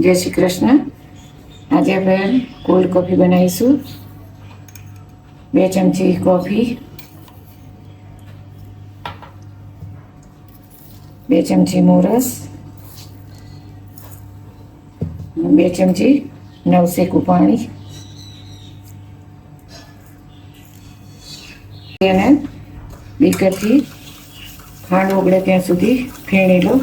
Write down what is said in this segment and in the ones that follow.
જય શ્રી કૃષ્ણ. આજે આપણે કોલ્ડ કોફી બનાવીશું. બે ચમચી કોફી બે ચમચી મોરસ. બે ચમચી નવસેકું પાણી. એને બીકરથી ખાંડ ઓગળે ત્યાં સુધી ફેણી લો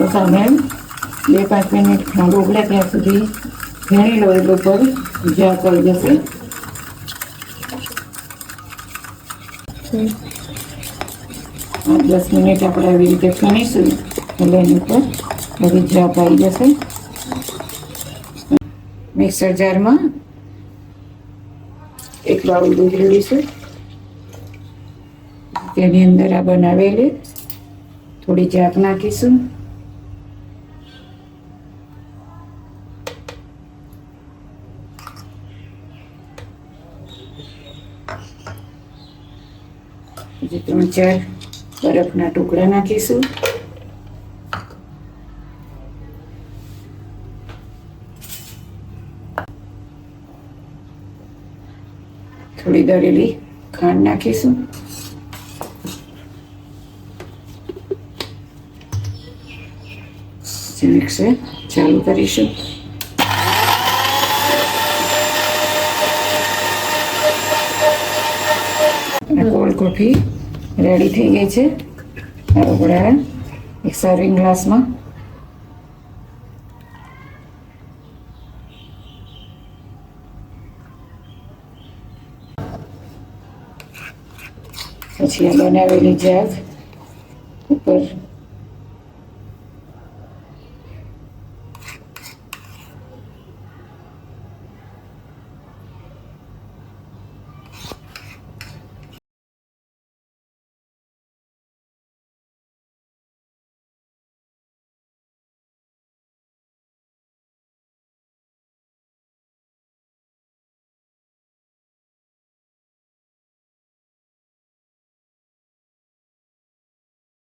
એ સામે બે પાંચ મિનિટ ખાંડ ઉગડે ત્યાં સુધી ઘણી લો એટલે ઉપર, જ્યાં પર જશે. દસ મિનિટ આપણે આવી રીતે ખણીશું એટલે એની ઉપર બધી જાપ આવી જશે. મિક્સર જારમાં એક બાઉલ દૂધ લેવીશું તેની અંદર આ બનાવેલી થોડી જાપ નાખીશું. પછી ત્રણ ચાર બરફના ટુકડા નાખીશું. થોડી દળેલી ખાંડ નાખીશું. મિક્સર ચાલુ કરીશું અને કોલ્ડ કોફી રેડી થઈ ગઈ છે. આપણે એક સર્વિંગ ગ્લાસમાં પછી બનાવેલી જાગ ઉપર